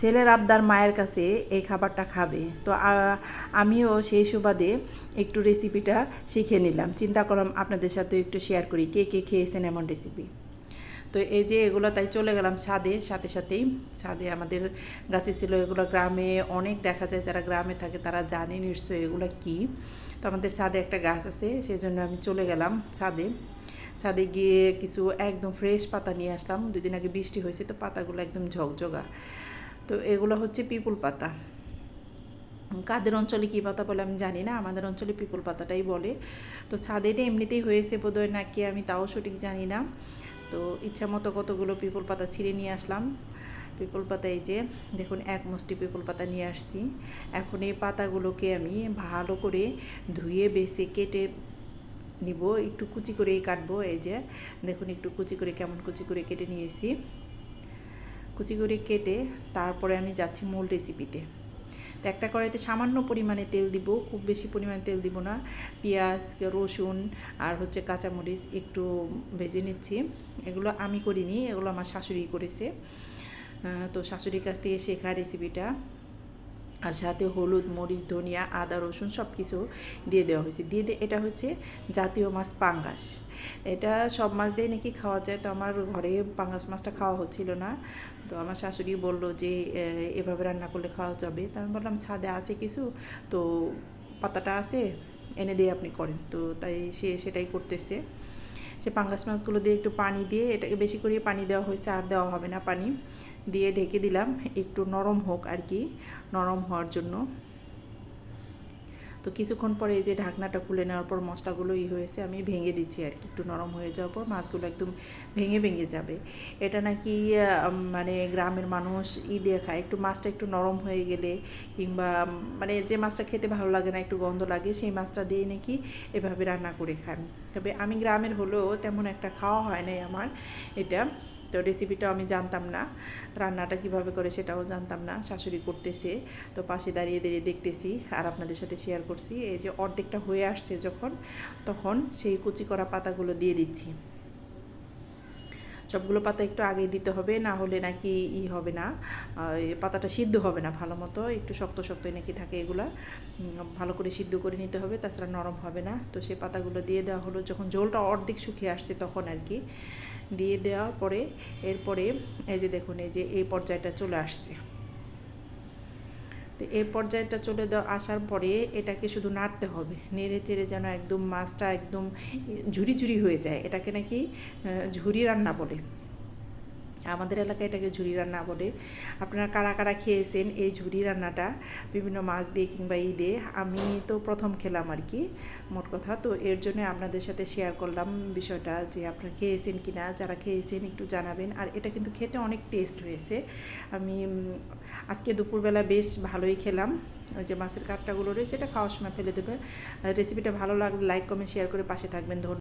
ছেলের আবদার মায়ের কাছে এই খাবারটা খাবে। তো আমিও সেই সুবাদে একটু রেসিপিটা শিখে নিলাম। চিন্তা করলাম আপনাদের সাথে একটু শেয়ার করি, কে কে খেয়েছেন এমন রেসিপি তো এই যে এগুলো তাই চলে গেলাম ছাদে সাথে সাথেই। ছাদে আমাদের গাছে ছিল এগুলো গ্রামে অনেক দেখা যায়, যারা গ্রামে থাকে তারা জানে নিশ্চয়ই এগুলো কী। তো আমাদের ছাদে একটা গাছ আছে সেই জন্য আমি চলে গেলাম ছাদে ছাদে গিয়ে কিছু একদম ফ্রেশ পাতা নিয়ে আসলাম। দুদিন আগে বৃষ্টি হয়েছে, তো পাতাগুলো একদম ঝকঝকা। তো এগুলো হচ্ছে পিপুল পাতা। কাদের অঞ্চলে কী পাতা বলে আমি জানি না, আমাদের অঞ্চলে পিপুল পাতাটাই বলে। তো ছাদের এমনিতেই হয়েছে বোধহয় নাকি আমি তাও সঠিক জানি না। তো ইচ্ছা মতো কতগুলো পিপুল পাতা ছিঁড়ে নিয়ে আসলাম। পিপুল পাতা এই যে, দেখুন এক মুষ্টি পিপুল পাতা নিয়ে আসছি। এখন এই পাতাগুলোকে আমি ভালো করে ধুয়ে বেছে কেটে নিব। একটু কুচি করেই কাটবো। এই যে, দেখুন একটু কুচি করে, কেমন কুচি করে কেটে নিয়েছি। কুচি করে কেটে তারপরে আমি যাচ্ছি মূল রেসিপিতে তো একটা কড়াইতে সামান্য পরিমাণে তেল দিব, খুব বেশি পরিমাণে তেল দিব না। পেঁয়াজ, রসুন আর হচ্ছে কাঁচামরিচ একটু ভেজে নিচ্ছি। এগুলো আমি করিনি, এগুলো আমার শাশুড়ি করেছে। তো শাশুড়ির কাছ থেকে শেখা রেসিপিটা আর সাথে হলুদ, মরিচ, ধনিয়া, আদা, রসুন সব কিছু দিয়ে দেওয়া হয়েছে। দিয়ে দিয়ে এটা হচ্ছে জাতীয় মাছ পাঙ্গাস। এটা সব মাছ দিয়ে নাকি খাওয়া যায়। তো আমার ঘরে পাঙ্গাস মাছটা খাওয়া হচ্ছিল না। তো আমার শাশুড়ি বলল যে এভাবে রান্না করলে খাওয়া যাবে। তো আমি বললাম, ছাদে আছে কিছু? তো পাতাটা আছে, এনে দিয়ে আপনি করেন। তো তাই সে সেটাই করতেছে। সে পাঙ্গাস মাছগুলো দিয়ে একটু পানি দিয়ে, এটাকে বেশি করে পানি দেওয়া হয়েছে আর দেওয়া হবে না পানি। দিয়ে ঢেকে দিলাম, একটু নরম হোক আর কি, নরম হওয়ার জন্য। তো কিছুক্ষণ পরে এই যে ঢাকনাটা খুলে নেওয়ার পর মশলাগুলো ই হয়েছে, আমি ভেঙে দিচ্ছি আর কি। একটু নরম হয়ে যাওয়ার পর মাছগুলো একদম ভেঙে ভেঙে যাবে। এটা নাকি মানে গ্রামের মানুষ ই দিয়ে খায়। একটু মাছটা একটু নরম হয়ে গেলে কিংবা মানে যে মাছটা খেতে ভালো লাগে না, একটু গন্ধ লাগে, সেই মাছটা দিয়ে নাকি এভাবে রান্না করে খান তবে আমি গ্রামের হলেও তেমন একটা খাওয়া হয় নাই আমার এটা। তো রেসিপিটাও আমি জানতাম না। রান্নাটা কীভাবে করে সেটাও জানতাম না। শাশুড়ি করতেছে, তো পাশে দাঁড়িয়ে দাঁড়িয়ে দেখতেছি আর আপনাদের সাথে শেয়ার করছি। এই যে অর্ধেকটা হয়ে আসছে যখন, তখন সেই কুচি করা পাতাগুলো দিয়ে দিচ্ছি। সবগুলো পাতা একটু আগে দিতে হবে, না হলে নাকি ই হবে না। পাতাটা সিদ্ধ হবে না ভালো মতো, একটু শক্ত শক্তই নাকি থাকে এগুলা। ভালো করে সিদ্ধ করে নিতে হবে, তাছাড়া নরম হবে না। তো সেই পাতাগুলো দিয়ে দেওয়া হলো, যখন জলটা অর্ধেক শুকিয়ে আসছে তখন আর কি। দিয়ে দেওয়ার পরে, এরপরে এই যে দেখুন, এই যে এই পর্যায়টা চলে আসছে। তো এই পর্যায়টা চলে দেওয়া আসার পরে এটাকে শুধু নাড়তে হবে। নেড়ে চেড়ে যেন একদম মাছটা একদম ঝুরি ঝুরি হয়ে যায়। এটাকে নাকি ঝুরি রান্না বলে। আমাদের এলাকায় এটাকে ঝুড়ি রান্না বলে। আপনারা কারা কারা খেয়েছেন এই ঝুড়ি রান্নাটা, বিভিন্ন মাছ দিয়ে কিংবা ই আমি তো প্রথম খেলাম আর কি, মোট কথা। তো এর জন্য আপনাদের সাথে শেয়ার করলাম বিষয়টা যে আপনারা খেয়েছেন কি না যারা খেয়েছেন একটু জানাবেন। আর এটা কিন্তু খেতে অনেক টেস্ট হয়েছে আমি আজকে দুপুরবেলা বেশ ভালোই খেলাম। ওই যে মাছের কাঁকটাগুলো রয়েছে, এটা খাওয়ার সময় ফেলে দেবে। রেসিপিটা ভালো লাগলে লাইক কমেন্ট শেয়ার করে পাশে থাকবেন। ধন্যবাদ।